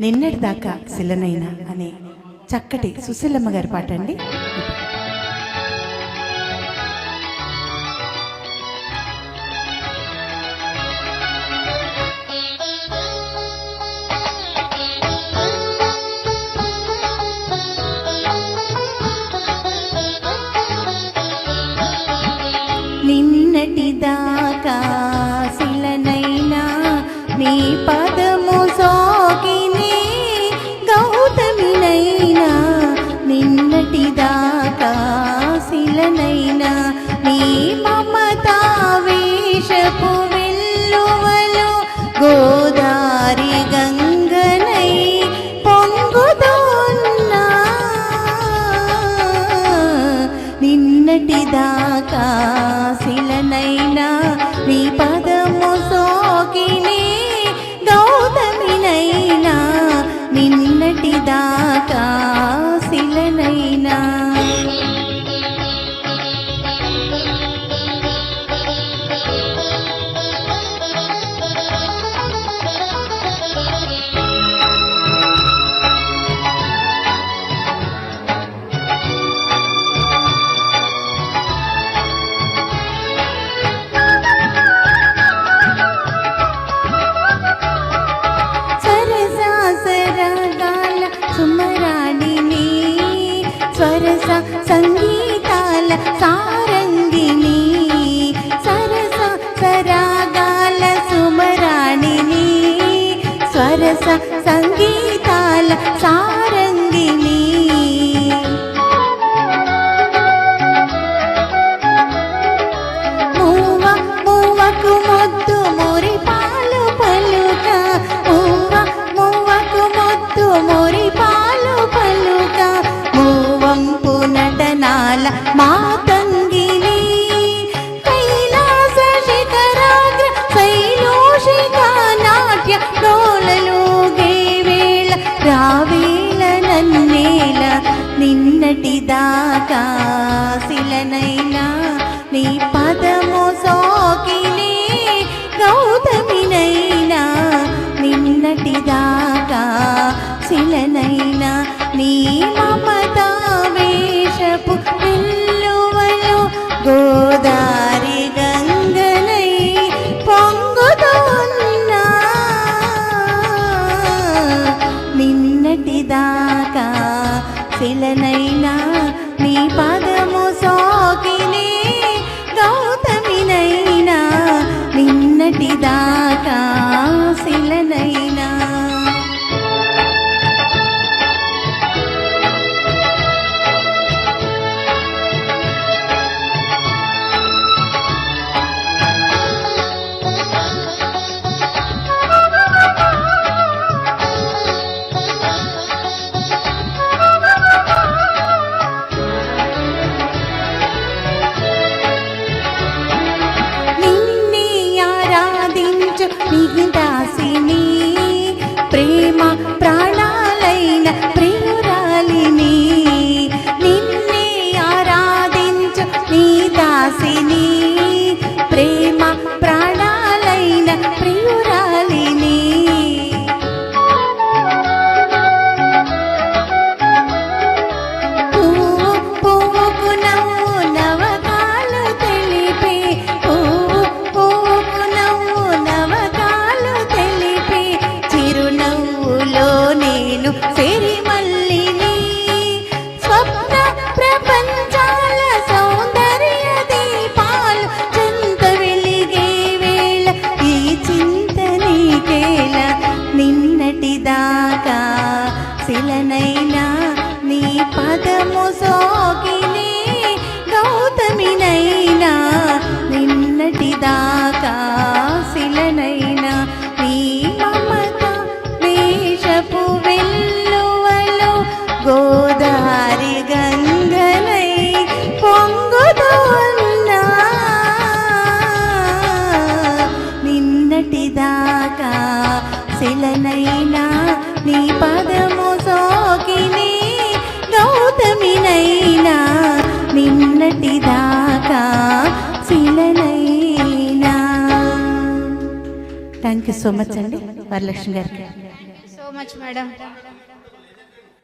నిన్నటి దాకా శిలనైనా అనే చక్కటి సుశీలమ్మ గారి పాట అండి. నిన్నటి దాకా శిలనైనా నీ పదము నీ వెల్లువలు గోదారి గంగనై పొంగుతున్నా. నిన్నటి సంగీతాల సారంగిని సరస సరాగాల సుమరాణిని స్వరస సంగీతాల సారంగిని నిన్నటి దాకా శిలనైనా నీ పదము సోకిని గౌతమినైనా నిన్నటి దాకా శిలనైనా నీ మమతా வாசினி దాకా శిలనైనా నీ పదము సోకిని గౌతమినైనా నిన్నటి దాకా శిలనైనా నీ మమత వేషపు వెల్లువలు గోదారి గంగలై పొంగుతున్నా. నిన్నటి దాకా శిలనైనా నీ పదము సోకిని గౌతమినైనా నిన్నటి దాకా థ్యాంక్ యూ సో మచ్ అండి వరలక్ష్మి గారికి. So much madam